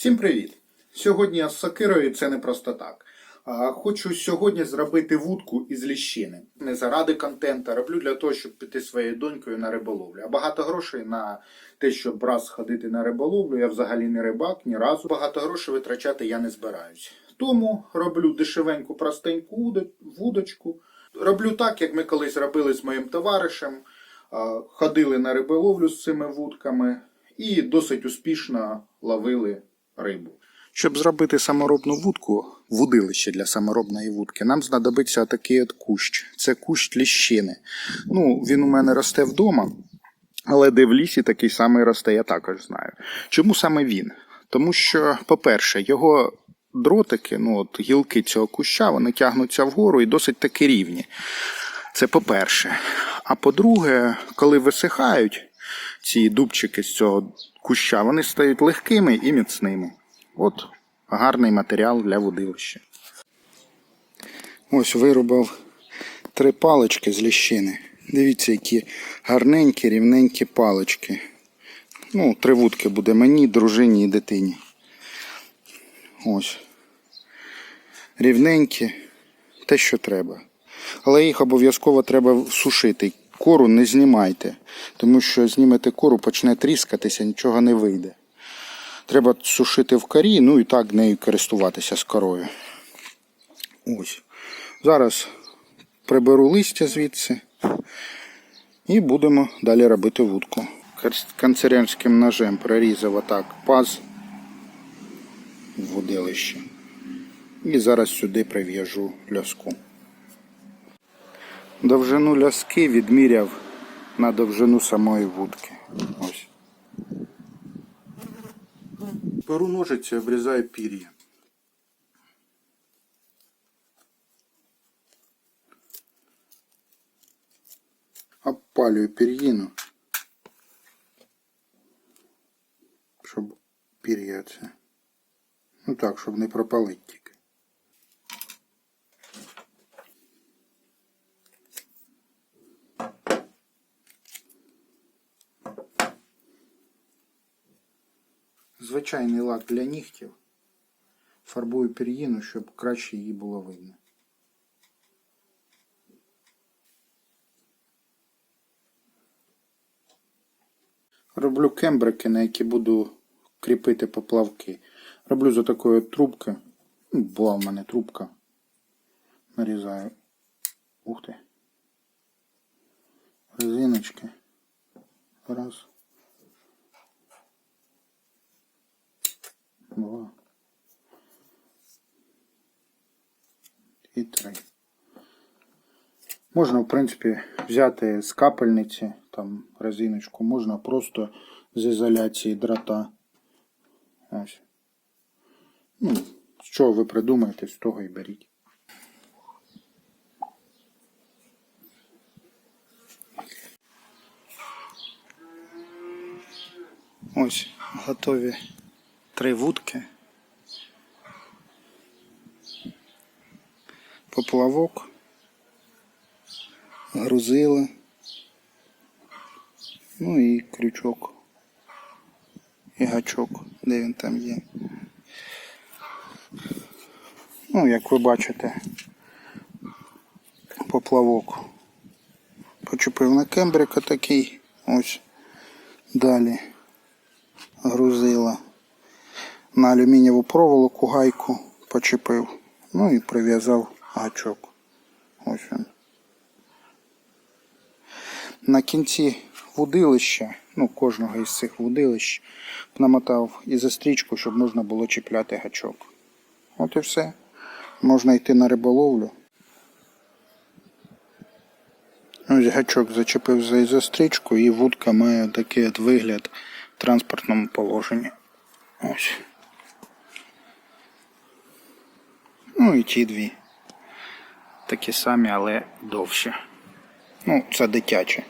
Всім привіт! Сьогодні я з сокирою це не просто так. Хочу сьогодні зробити вудку із ліщини. Не заради контента, роблю для того, щоб піти своєю донькою на риболовлю. А багато грошей на те, щоб раз ходити на риболовлю, я взагалі не рибак, ні разу. Багато грошей витрачати я не збираюсь. Тому роблю дешевеньку, простеньку вудочку. Роблю так, як ми колись робили з моїм товаришем. Ходили на риболовлю з цими вудками і досить успішно ловили рибу. Щоб зробити саморобну вудку, вудилище для саморобної вудки, нам знадобиться такий от кущ. Це кущ ліщини. Ну, він у мене росте вдома, але де в лісі такий самий росте, я також знаю. Чому саме він? Тому що, по-перше, його дротики, ну от гілки цього куща, вони тягнуться вгору і досить таки рівні. Це по-перше. А по-друге, коли висихають ці дубчики з цього куща, вони стають легкими і міцними. От гарний матеріал для водилища. Ось вирубав три палички з ліщини. Дивіться, які гарненькі, рівненькі палички. Ну, три вудки буде мені, дружині і дитині. Ось. Рівненькі, те, що треба. Але їх обов'язково треба сушити. Кору не знімайте, тому що знімете кору, почне тріскатися, нічого не вийде. Треба сушити в корі, ну і так нею користуватися з корою. Ось. Зараз приберу листя звідси і будемо далі робити вудку. Канцелярським ножем прорізав отак паз в водилище. І зараз сюди прив'яжу ляску. Довжину ляски відміряв на довжину самої вудки. Ось. Беру ножиці, обрізаю пір'я. Обпалюю пір'їну, щоб пір'я це. Ну так, щоб не пропалити тільки. Звичайний лак для нігтів. Фарбую пір'їну, щоб краще її було видно. Роблю кембрики, на які буду кріпити поплавки. Роблю за такою трубки. Ну, Була в мене трубка. Нарізаю. Ух ти. Резиночки. Раз. Два. І три. Можна, в принципі, взяти з капельниці, там резиночку, можна просто з ізоляції дрота. Ось. Ну, з чого ви придумаєте, з того і беріть. Ось готові три вудки. Поплавок. Грузила. Ну і крючок. І гачок, де він там є. Ну, як ви бачите, поплавок. Почепив на кембрика такий. Ось. Далі грузила. На алюмінієву проволоку гайку почепив. Ну і прив'язав гачок. Ось він. На кінці вудилища, ну кожного із цих вудилищ, намотав і застрічку, щоб можна було чіпляти гачок. От і все. Можна йти на риболовлю. Ось гачок зачепив за ізострічку і вудка має такий от вигляд в транспортному положенні. Ось. Ну і ті дві. Такі самі, але довші. Ну, це дитяче.